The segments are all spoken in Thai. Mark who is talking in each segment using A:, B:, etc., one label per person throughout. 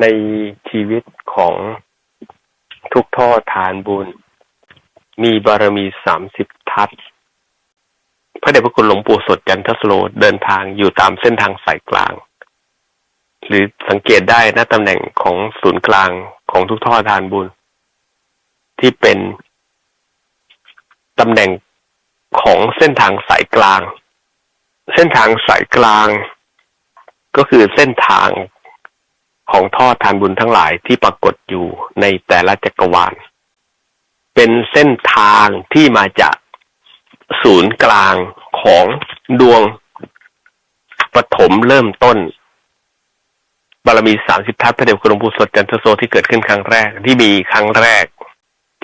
A: ในชีวิตของทุกท่อทานบุญ มีบารมีสามสิบทัศพระเดชพระคุณหลวงปู่สดจันทสโลเดินทางอยู่ตามเส้นทางสายกลาง หรือสังเกตได้ณตำแหน่งของศูนย์กลางของทุกท่อทานบุญ ที่เป็นตำแหน่งของเส้นทางสายกลาง เส้นทางสายกลาง ก็คือเส้นทาง ของท่อทานบุญทั้งหลายที่ปรากฏอยู่ในแต่ละจักรวาล เป็นเส้นทางที่มาจากศูนย์กลางของดวงปฐมเริ่มต้น บารมีสามสิบทัศพระเดชคุณหลวงปู่สดจันทโซที่เกิดขึ้นครั้งแรก ที่มีครั้งแรก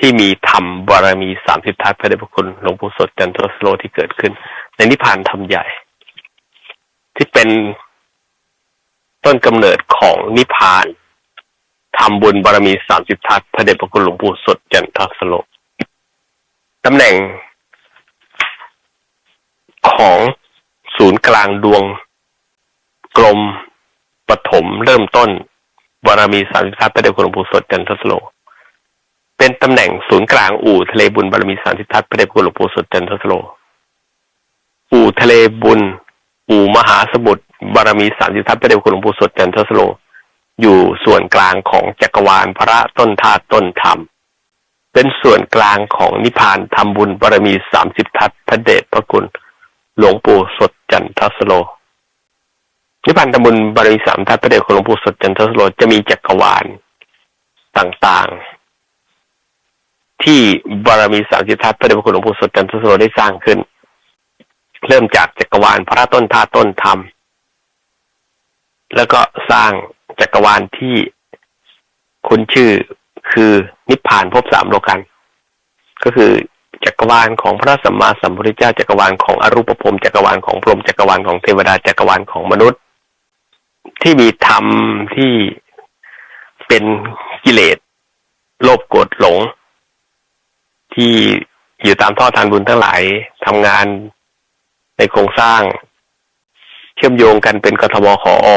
A: ที่มีธรรมบารมีสามสิบทัศพระเดชพระคุณหลวงปู่สดจันทโซที่เกิดขึ้น ในนิพพานธรรมใหญ่ ที่เป็น ต้นกำเนิดของนิพพานทำบุญบารมีสามสิบทัศพระเดชพระคุณหลวงปู่สดจันทสโลตำแหน่งของศูนย์กลางดวงกลมปฐมเริ่มต้นบารมีสามสิบทัศพระเดชคุณหลวงปู่สดจันทสโลเป็นตำแหน่งศูนย์กลางอู่ทะเลบุญบารมีสามสิบทัศพระเดชคุณหลวงปู่สดจันทสโล อู่ทะเลบุญ อู่มหาสมุทร บารมีสามสิบทัศพระเดชคุณหลวงปู่สดจันทสโล อยู่ส่วนกลางของจักรวาลพระต้นธาตุต้นธรรม เป็นส่วนกลางของนิพพานทำบุญบารมีสามสิบทัศพระเดชพระคุณหลวงปู่สดจันทสโล นิพพานทำบุญบารมีสามทัศพระเดชคุณหลวงปู่สดจันทสโลจะมีจักรวาลต่างๆ ที่บารมีสามสิบทัศพระเดชพระคุณหลวงปู่สดจันทสโลได้สร้างขึ้น เริ่มจากจักรวาลพระต้นธาตุต้นธรรม แล้วก็สร้างจักรวาลที่คุณชื่อคือนิพพานภพสามโลกันก็คือจักรวาลของพระสัมมาสัมพุทธเจ้าจักรวาลของอรูปภพจักรวาลของพรหมจักรวาลของเทวดาจักรวาลของมนุษย์ ที่มีธรรมที่เป็นกิเลสโลภโกรธหลง ที่อยู่ตามท่อทานบุญทั้งหลายทำงานในโครงสร้าง เชื่อมโยงกันเป็นกทมขออ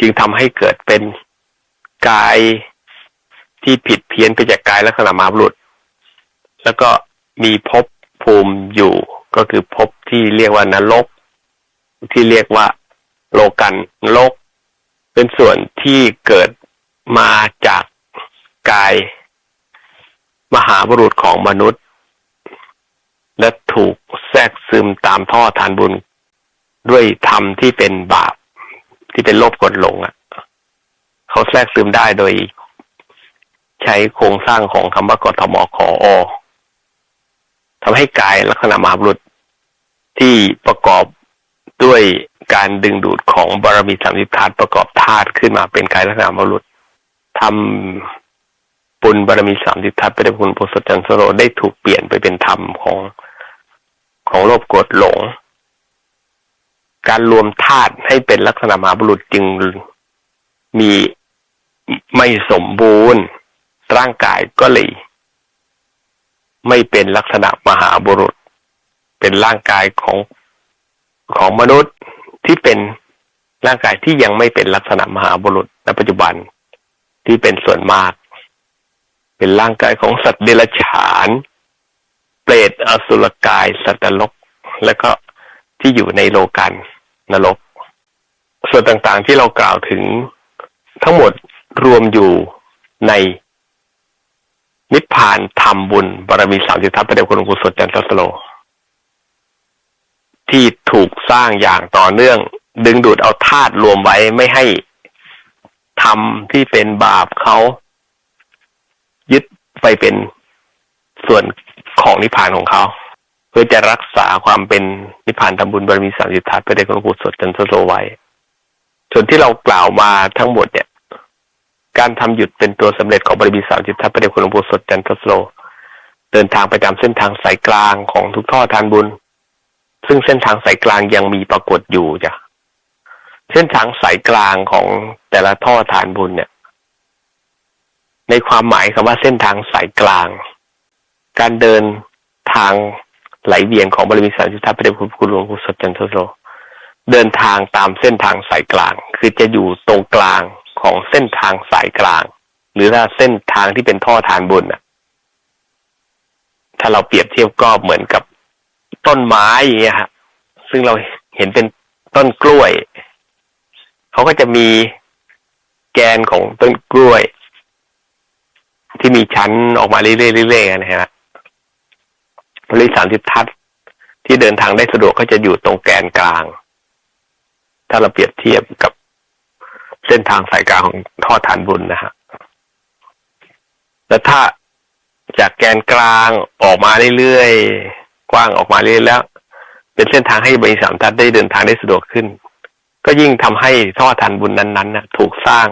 A: จึงทำให้เกิดเป็นกายที่ผิดเพี้ยนไปจากกายลักษณะมหาบุรุษ แล้วก็มีภพภูมิอยู่ก็คือภพที่เรียกว่านรก ที่เรียกว่าโลกันนรกเป็นส่วนที่เกิดมาจากกาย มหาบุรุษของมนุษย์ และถูกแทรกซึมตามท่อทานบุญ ด้วยธรรมที่เป็นบาป ที่เป็นโลภกดหลงอะเขาแทรกซึมได้โดย ใช้โครงสร้างของคำว่ากทมขออทำให้กายลักษณะมหาบุรุษที่ประกอบด้วยการดึงดูดของบารมีสามสิบธาตุประกอบธาตุขึ้นมาเป็นกายลักษณะมหาบุรุษทำปุญบารมีสามสิบธาตุไปได้คุณโพสจันทโรได้ถูกเปลี่ยนไปเป็นธรรมของของโลภโกรธหลง การรวมธาตุให้เป็นลักษณะมหาบุรุษจึงมีไม่สมบูรณ์ ร่างกายก็เลย ไม่เป็นลักษณะมหาบุรุษ เป็นร่างกายของของมนุษย์ที่เป็นร่างกายที่ยังไม่เป็นลักษณะมหาบุรุษในปัจจุบันที่เป็นส่วนมาก เป็นร่างกายของสัตว์เดรัจฉาน เปรตอสุรกาย สัตว์นรก แล้วก็ ที่อยู่ในโลกันนรก ส่วนต่างๆที่เรากล่าวถึงทั้งหมดรวมอยู่ในนิพพานธรรมบุญบารมีสามสิบทัศพระเดชคุณหลวงปู่สดจันทสโล ที่ถูกสร้างอย่างต่อเนื่อง ดึงดูดเอาธาตุรวมไว้ไม่ให้ทำที่เป็นบาปเขายึดไปเป็นส่วนของนิพพานของเขา เพื่อจะรักษาความเป็นนิพพานทำบุญบารมีสามสิบทัศพระเดชคุลวงปู่สดจันทสโลไว้ ส่วนที่เรากล่าวมาทั้งหมดเนี่ย การทำหยุดเป็นตัวสำเร็จของบริบีสามจิตทัพประเดชคุณหลวงปู่สดจันทสโลเดินทางไปตามเส้นทางสายกลางของทุกท่อทานบุญ ซึ่งเส้นทางสายกลางยังมีปรากฏอยู่จ้ะเส้นทางสายกลางของแต่ละท่อทานบุญเนี่ย ในความหมายคำว่าเส้นทางสายกลาง การเดินทาง ไหลเวียนของบริบีสามจิตทัพระเดชคุณหลวงปู่สดจันทสโลเดินทางตามเส้นทางสายกลาง คือจะอยู่ตรงกลางของเส้นทางสายกลาง หรือถ้าเส้นทางที่เป็นท่อทานบุญน่ะ ถ้าเราเปรียบเทียบก็เหมือนกับต้นไม้อย่างเงี้ยฮะซึ่งเราเห็นเป็นต้นกล้วย เขาก็จะมีแกนของต้นกล้วย ที่มีชั้นออกมาเรื่อยๆเรื่อยๆนะฮะ บริสามทิศทัศน์ที่เดินทางได้สะดวกก็จะอยู่ตรงแกนกลาง ถ้าเราเปรียบเทียบกับเส้นทางสายกลางของท่อฐานบุญนะฮะแล้วถ้าจากแกนกลางออกมาเรื่อยๆกว้างออกมาเรื่อยๆแล้ว เป็นเส้นทางให้บริษัททัศน์ได้เดินทางได้สะดวกขึ้น ก็ยิ่งทำให้ท่อฐานบุญนั้นๆนะถูกสร้าง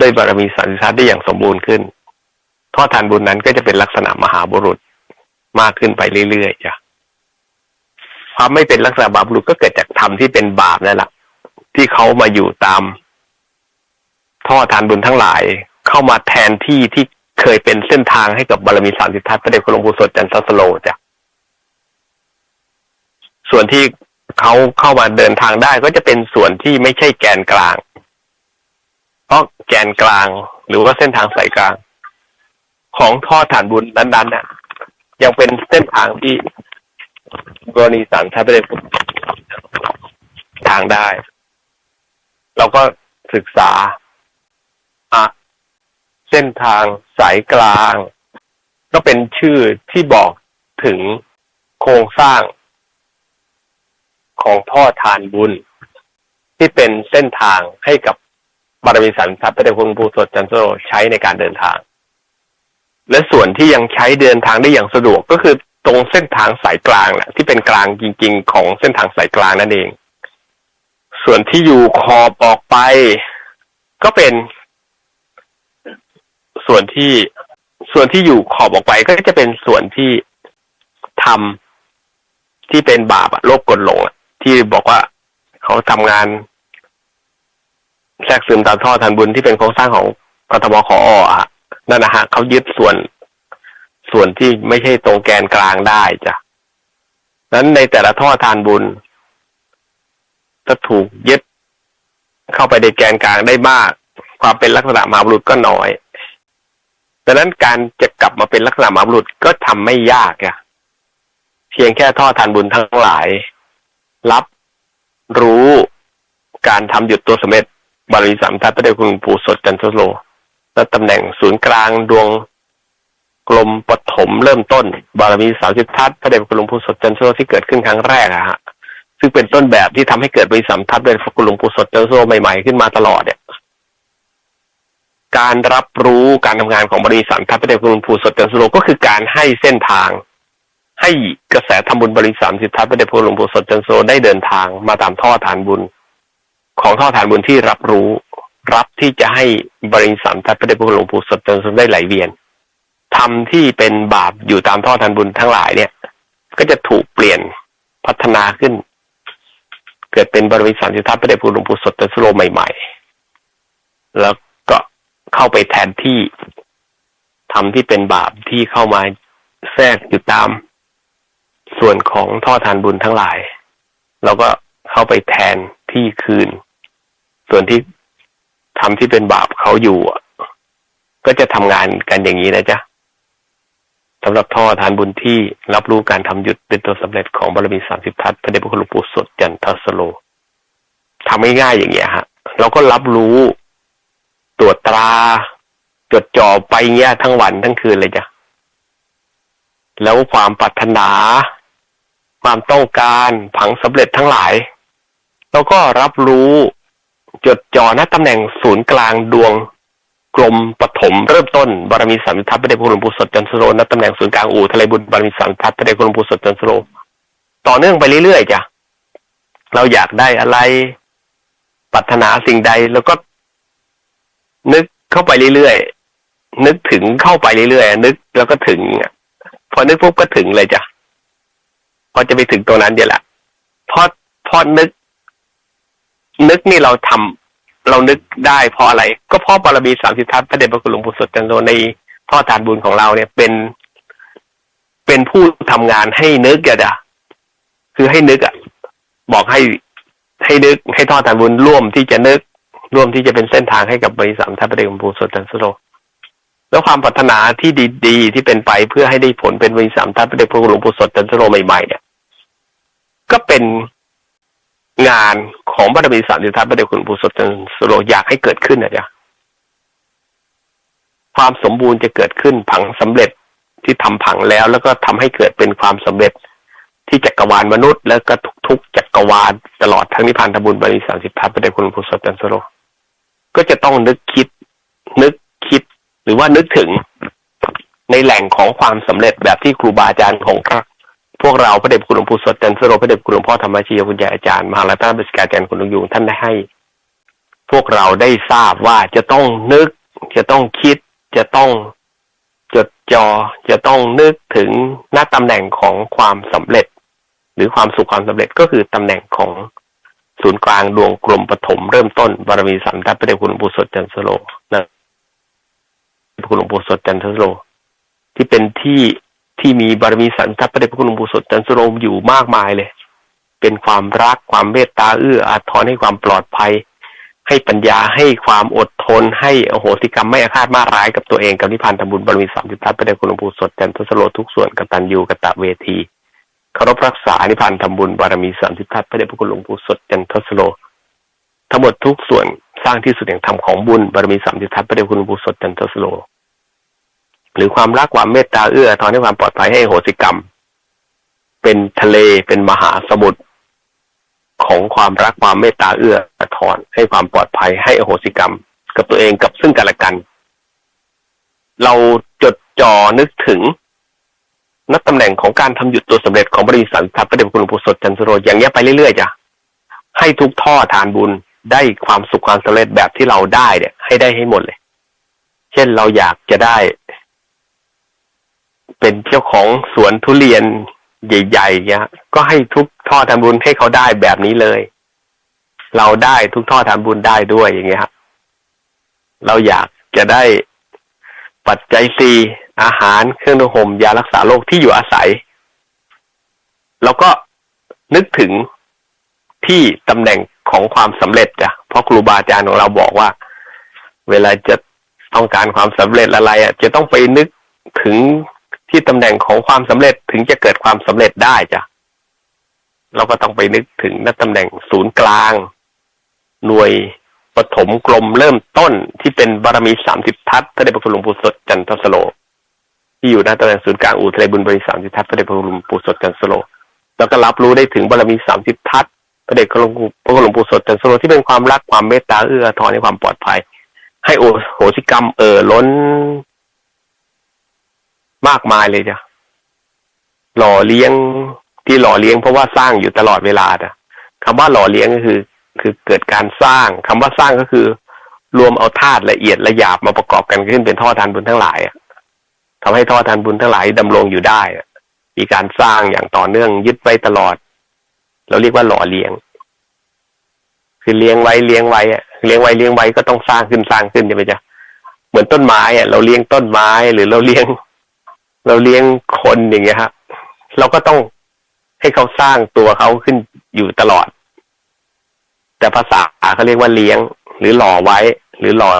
A: ด้วยบารมีสันติทัศน์ได้อย่างสมบูรณ์ขึ้นท่อฐานบุญนั้นก็จะเป็นลักษณะมหาบุรุษ มากขึ้นไปเรื่อยๆจ้ะความไม่เป็นลักษณะบาปบุรุษก็เกิดจากธรรมที่เป็นบาปนั่นแหละที่เขามาอยู่ตาม ท่อทานบุญทั้งหลาย เข้ามาแทนที่ที่เคยเป็นเส้นทางให้กับบารมีสามสิทธัตพระเดชคุณหลวงปู่สดจันทร์สโลจ้ะส่วนที่เขาเข้ามาเดินทางได้ก็จะเป็นส่วนที่ไม่ใช่แกนกลาง เพราะแกนกลางหรือว่าเส้นทางสายกลาง ของท่อฐานบุญนั้นๆน่ะ ยังเป็นเส้นทางที่กรณีสารทัพพระเดชคุณทางได้ เราก็ศึกษาอะเส้นทางสายกลาง ก็เป็นชื่อที่บอกถึงโครงสร้างของท่อทานบุญ ที่เป็นเส้นทางให้กับบารมีสันทัพพระเดชคุณภูสดจันทร์โซโรใช้ในการเดินทาง และส่วนที่ยังใช้เดินทางได้อย่างสะดวกก็คือตรงเส้นทางสายกลางแหละที่เป็นกลางจริง ๆ ของเส้นทางสายกลางนั่นเอง ส่วนที่อยู่ขอบออกไป ก็เป็น ส่วนที่ส่วนที่อยู่ขอบออกไปก็จะเป็นส่วนที่ทำที่เป็นบาปอะโลภกดหลงที่บอกว่าเขาทำงานแทรกซึมตามท่อทันบุญที่เป็นโครงสร้างของกทมขออะ นั่นนะฮะเขายึดส่วนส่วนที่ไม่ใช่ตรงแกนกลางได้จ้ะนั้นในแต่ละท่อทานบุญจะถูกยึดเข้าไปในแกนกลางได้มาก ความเป็นลักษณะมาบุรุษก็น้อยดังนั้นการจะกลับมาเป็นลักษณะมาบุรุษก็ทำไม่ยากอะเพียงแค่ท่อทานบุญทั้งหลาย รับรู้การทำหยุดตัวสมเด็จบาลีสามทัพพระเดชคุณปู่สดจันทโล และตำแหน่งศูนย์กลางดวงกลมปฐมเริ่มต้น บารมีสามสิบทัศน์พระเดชคุณหลวงปู่สดจันทร์โซที่เกิดขึ้นครั้งแรกอะฮะซึ่งเป็นต้นแบบที่ทำให้เกิดบริสัมทัศน์เป็นคุณหลวงปู่สดจันทร์โซใหม่ๆขึ้นมาตลอดเนี่ยการรับรู้การทำงานของบริสัมทัศน์พระเดชคุณหลวงปู่สดจันทร์โซก็คือการให้เส้นทาง ให้กระแสทำบุญบริสามสิบทัศน์พระเดชคุณหลวงปู่สดจันทร์โซได้เดินทางมาตามท่อฐานบุญ ของท่อฐานบุญที่รับรู้ รับที่จะให้บริสัมทัศน์พระเดชคุณหลวงปู่สดจนทร์โซได้ไหลเวียนธรรมที่เป็นบาปอยู่ตามท่อทันบุญทั้งหลายเนี่ย ก็จะถูกเปลี่ยนพัฒนาขึ้น เกิดเป็นบริษัทสิทธาพระเดชพระหลวงปู่สดตสโลใหม่ ๆ แล้วก็เข้าไปแทนที่ทำที่เป็นบาปที่เข้ามาแทรกอยู่ตามส่วนของท่อทานบุญทั้งหลายแล้วก็เข้าไปแทนที่คืน ส่วนที่ ทำที่เป็นบาปเขาอยู่ก็จะทำงานกันอย่างนี้นะจ๊ะสำหรับท่อทานบุญที่รับรู้การทำหยุดเป็นตัวสำเร็จของบารมีสามสิบทัศพระเดชพระคุณหลวงปู่สดจันทสโลทำง่ายๆอย่างเงี้ยฮะเราก็รับรู้ตรวจตรา จดจ่อไปเงี้ยทั้งวันทั้งคืนเลยจ้ะแล้วความปรารถนา ความต้องการผังสำเร็จทั้งหลายเราก็รับรู้ จดจ่อณตำแหน่งศูนย์กลางดวงกรมปฐมเริ่มต้นบารมีสามทัพพระเดชพระคุณหลวงปู่สดจันทร์โรนัตำแหน่งศูนย์กลางอู่ทะเลบุญบารมีสามทัพพระเดชพระคุณหลวงปู่สดจันทร์โรต่อเนื่องไปเรื่อยๆจ้ะเราอยากได้อะไรปรารถนาสิ่งใดแล้วก็ นึกเข้าไปเรื่อยๆนึกถึงเข้าไปเรื่อยๆนึกแล้วก็ถึงพอนึกปุ๊บก็ถึงเลยจ้ะพอจะไปถึงตรงนั้นเดี๋ยวละพอพอนึก นึกนี่เราทำเรานึกได้เพราะอะไร ก็เพราะบารมีสามสิบทัศพระเดชพระคุณหลวงปู่สดจันโทในพ่อทานบุญของเราเนี่ยเป็น เป็นผู้ทำงานให้นึกอะคือให้นึกอะบอกให้ให้นึกให้ทอดทานบุญร่วมที่จะนึกร่วมที่จะเป็นเส้นทางให้กับบริษัทท่านพระเดชคุณสดจันทร์สโลแล้วความปรารถนาที่ดีๆที่เป็นไปเพื่อให้ได้ผลเป็นบริษัทท่านพระเดชพระคุณหลวงปู่สดจันทร์สโลใหม่ๆเนี่ยก็เป็น งานของบารมีสามสิทัศน์พระเดชคุณปู่สดจันทร์สโลอยากให้เกิดขึ้นนะจ๊ะความสมบูรณ์จะเกิดขึ้นผังสำเร็จที่ทำผังแล้ว แล้วก็ทำให้เกิดเป็นความสำเร็จที่จักรวาลมนุษย์ แล้วก็ทุกๆจักรวาลตลอดทั้งนิพพานธบุญบริสามสิบทัศน์พระเดชคุณปู่สดจันทร์สโลก็จะต้องนึกคิด นึกคิด หรือว่านึกถึงในแหล่งของความสำเร็จแบบที่ครูบาอาจารย์ของ พวกเราพระเดชคุณหลวงปู่สดจันทร์สโลพระเดชคุณหลวงพ่อธรรมชียคุณยายอาจารย์มหาลัยพระบิกาอาจารย์คุณลุงยูงท่านได้ให้ พวกเราได้ทราบว่าจะต้องนึก จะต้องคิด จะต้องจดจอ จะต้องนึกถึงหน้าตำแหน่งของความสำเร็จ หรือความสุขความสำเร็จก็คือตำแหน่งของศูนย์กลางดวงกลมปฐมเริ่มต้นบารมีสัมทัพพระเดชคุณหลวงปู่สดจันทร์สโลนะคุณหลวงปู่สดจันทร์สโลที่เป็นที่ ที่มีบารมีสันทัพพระเดชพระคุณหลวงปู่สดจันทร์สโลอยู่มากมายเลย เป็นความรักความเมตตาเอื้ออาทรให้ความปลอดภัย ให้ปัญญาให้ความอดทน ให้อโหสิกรรมไม่อาฆาตมาร้ายกับตัวเองกับนิพพานธรรมบุญบารมีสามสิบทัศน์พระเดชคุณหลวงปู่สดจันทร์สโลทุกส่วนกตัญญูกตะเวทีเคารพรักษานิพพานธรรมบุญบารมีสามสิบทัศน์พระเดชพระคุณหลวงปู่สดจันทร์สโลทั้งหมดทุกส่วนสร้างที่สุดแห่งธรรมของบุญบารมีสามสิบทัศน์พระเดชคุณหลวงปู่สดจันทร์สโล หรือความรักความเมตตาเอื้ออาทรให้ความปลอดภัยให้อโหสิกรรม เป็นทะเลเป็นมหาสมุทรของความรักความเมตตาเอื้ออาทรให้ความปลอดภัยให้อโหสิกรรม กับตัวเองกับซึ่งกันและกัน เราจดจ่อนึกถึงนักตำแหน่งของการทำหยุดตัวสำเร็จของบริษัททัพพระเดชคุณหลวงปู่สดจันทร์สโรอย่างเงี้ยไปเรื่อยๆจ้ะให้ทุกท่อทานบุญได้ความสุขความสำเร็จแบบที่เราได้เนี่ย ให้ได้ให้หมดเลย เช่นเราอยากจะได้ เป็นเจ้าของสวนทุเรียนใหญ่ๆเงี้ยก็ให้ทุกท่อทาบุญให้เขาได้แบบนี้เลย เราได้ทุกท่อทาบุญได้ด้วยอย่างเงี้ยครับเราอยากจะได้ปัจจัยสีอาหารเครื่องนุ่งห่มยารักษาโรคที่อยู่อาศัย เราก็นึกถึงที่ตำแหน่งของความสำเร็จจ้ะเพราะครูบาอาจารย์ของเราบอกว่า เวลาจะต้องการความสำเร็จอะไรอะ จะต้องไปนึกถึง ที่ตำแหน่งของความสำเร็จถึงจะเกิดความสำเร็จได้จ้ะเราก็ต้องไปนึกถึงนัตำแหน่งศูนย์กลาง หน่วยปฐมกลมเริ่มต้นที่เป็นบารมีสามสิบทัศพระเดชพระคุณหลวงปู่สดจันทสโล ที่อยู่หน้าตำแหน่งศูนย์กลางอู่ทะเลบุญบริสามสิบทัศพระเดชพระคุณหลวงปู่สดจันทสโล แล้วก็รับรู้ได้ถึงบารมีสามสิบทัศพระเดชพระคุณหลวงปู่สดจันทสโลที่เป็นความรักความเมตตาเอื้อทอาทรในความปลอดภัย ให้โอโหสิกรรมเอ่อล้น มากมายเลยจ้ะหล่อเลี้ยงที่หล่อเลี้ยงเพราะว่าสร้างอยู่ตลอดเวลาจ้ะคำว่าหล่อเลี้ยงก็คือ คือเกิดการสร้างคำว่าสร้างก็คือ รวมเอาธาตุละเอียดละหยาบมาประกอบกันขึ้นเป็นท่อทานบุญทั้งหลายอะทำให้ท่อทานบุญทั้งหลายดำรงอยู่ได้มีการสร้างอย่างต่อเนื่องยึดไว้ตลอด เราเรียกว่าหล่อเลี้ยง คือเลี้ยงไว้เลี้ยงไว้อะเลี้ยงไว้เลี้ยงไว้ก็ต้องสร้างขึ้นสร้างขึ้นใช่ไหมจ๊ะเหมือนต้นไม้อะเราเลี้ยงต้นไม้หรือเราเลี้ยง เราเลี้ยงคนอย่างเงี้ยครับเราก็ต้องให้เขาสร้างตัวเขาขึ้นอยู่ตลอด แต่ภาษาเขาเรียกว่าเลี้ยง หรือหล่อไว้ หรือหล่อ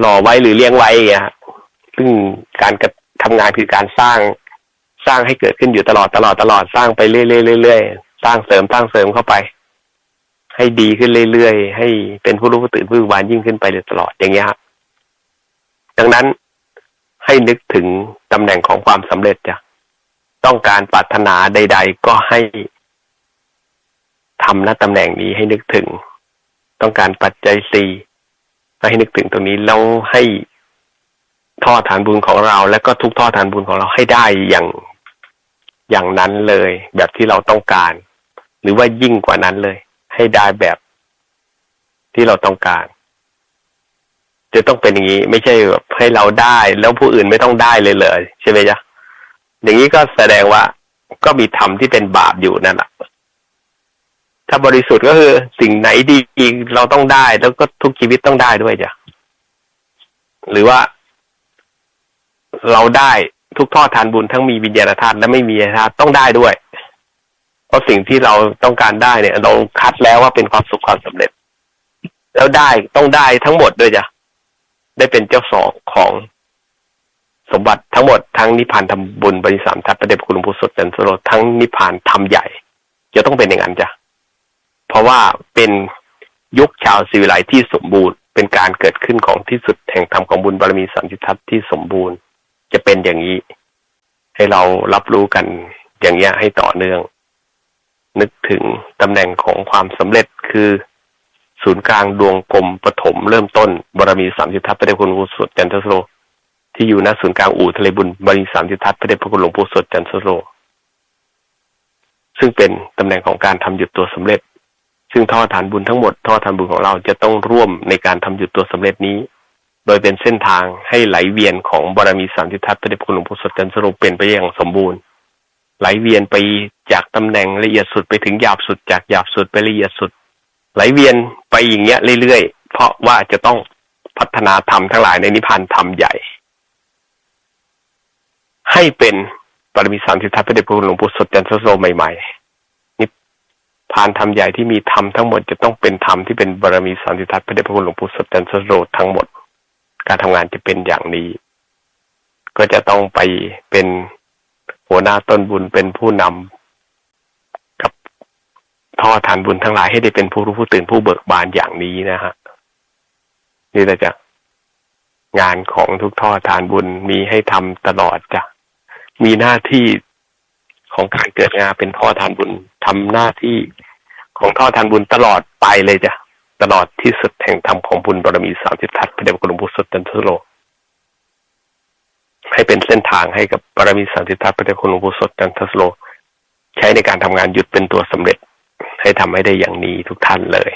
A: หล่อไว้หรือเลี้ยงไว้อย่างเงี้ยซึ่งการกระทำงานคือการสร้างสร้างให้เกิดขึ้นอยู่ตลอดตลอดตลอดสร้างไปเรื่อยๆเรื่อยสร้างเสริมสร้างเสริมเข้าไป ให้ดีขึ้นเรื่อยๆให้เป็นผู้รู้ผู้ตื่นผู้วานยิ่งขึ้นไปตลอดอย่างเงี้ยครับดังนั้น ให้นึกถึงตำแหน่งของความสำเร็จจ้ะต้องการปรารถนาใด ๆ ก็ให้ทำณตำแหน่งนี้ให้นึกถึง ต้องการปัจจัยสี่ให้นึกถึงตรงนี้แล้วให้ท่อฐานบุญของเรา และก็ทุกท่อฐานบุญของเราให้ได้อย่างอย่างนั้นเลย แบบที่เราต้องการ หรือว่ายิ่งกว่านั้นเลย ให้ได้แบบที่เราต้องการ จะต้องเป็นอย่างนี้ ไม่ใช่แบบให้เราได้ แล้วผู้อื่นไม่ต้องได้เลยเลยใช่ไหมจ๊ะอย่างนี้ก็แสดงว่าก็มีธรรมที่เป็นบาปอยู่นั่นแหละถ้าบริสุทธิ์ก็คือสิ่งไหนดีเราต้องได้ แล้วก็ทุกชีวิตต้องได้ด้วยจ้ะหรือว่า เราได้ทุกทอดทานบุญทั้งมีวิญญาณธาตุและไม่มีญาณธาตุต้องได้ด้วย เพราะสิ่งที่เราต้องการได้เนี่ย เราคัดแล้วว่าเป็นความสุขความสำเร็จ แล้วได้ต้องได้ทั้งหมดด้วยจ้ะ ได้เป็นเจ้าสองของสมบัติทั้งหมดทั้งนิพพานทำบุญบริสามทัพประเดชคุณหลวงปู่สดจันทโรทั้งนิพพานทำใหญ่ จะต้องเป็นอย่างนั้นจ้ะเพราะว่าเป็นยุคชาวศิวิไลที่สมบูรณ์ เป็นการเกิดขึ้นของที่สุดแห่งธรรมของบุญบารมีสามสิทธัตที่สมบูรณ์ จะเป็นอย่างนี้ ให้เรารับรู้กันอย่างเงี้ยให้ต่อเนื่อง นึกถึงตำแหน่งของความสำเร็จคือ ศูนย์กลางดวงกลมปฐมเริ่มต้นบารมีสามสิทธัตพระเดชคุณหลวงปู่สดจันทสโร ที่อยู่ณศูนย์กลางอู่ทะเลบุญบารมีสามสิทธัตพระเดชพระคุณหลวงปู่สดจันทสโร ซึ่งเป็นตำแหน่งของการทำหยุดตัวสำเร็จ ซึ่งท่อฐานบุญทั้งหมดท่อฐานบุญของเราจะต้องร่วมในการทำหยุดตัวสำเร็จนี้ โดยเป็นเส้นทางให้ไหลเวียนของบารมีสามสิทธัตพระเดชพระคุณหลวงปู่สดจันทสโรเป็นไปอย่างสมบูรณ์ไหลเวียนไปจากตำแหน่งละเอียดสุดไปถึงหยาบสุดจากหยาบสุดไปละเอียดสุด ไหลเวียนไปอย่างเงี้ยเรื่อยๆ เพราะว่าจะต้องพัฒนาธรรมทั้งหลายในนิพพานธรรมใหญ่ ให้เป็นปรมีสามสิทธัตพระเดชพระคุณหลวงปู่สดจันทโสใหม่ๆนิพพานธรรมใหญ่ที่มีธรรมทั้งหมดจะต้องเป็นธรรมที่เป็นบารมีสามสิทธัตพระเดชพระคุณหลวงปู่สดจันทโสทั้งหมด การทำงานจะเป็นอย่างนี้ ก็จะต้องไปเป็นหัวหน้าต้นบุญเป็นผู้นำกับ ท่อทานบุญทั้งหลายให้ได้เป็นผู้รู้ผู้ตื่นผู้เบิกบานอย่างนี้นะฮะนี่แหละจ้ะงานของทุกท่อทานบุญมีให้ทำตลอดจ้ะมีหน้าที่ของการเกิดงานเป็นท่อทานบุญทำหน้าที่ของท่อทานบุญตลอดไปเลยจ้ะตลอดที่สุดแห่งธรรมของบุญบารมีสามสิบทัศพระเดชพระคุณหลวงปู่สดจันทโลให้เป็นเส้นทางให้กับบารมีสามสิทธัตพระเดชคุณหลวงปู่สดจันทโลใช้ในการทำงานหยุดเป็นตัวสำเร็จ ให้ทำให้ได้อย่างนี้ทุกท่านเลย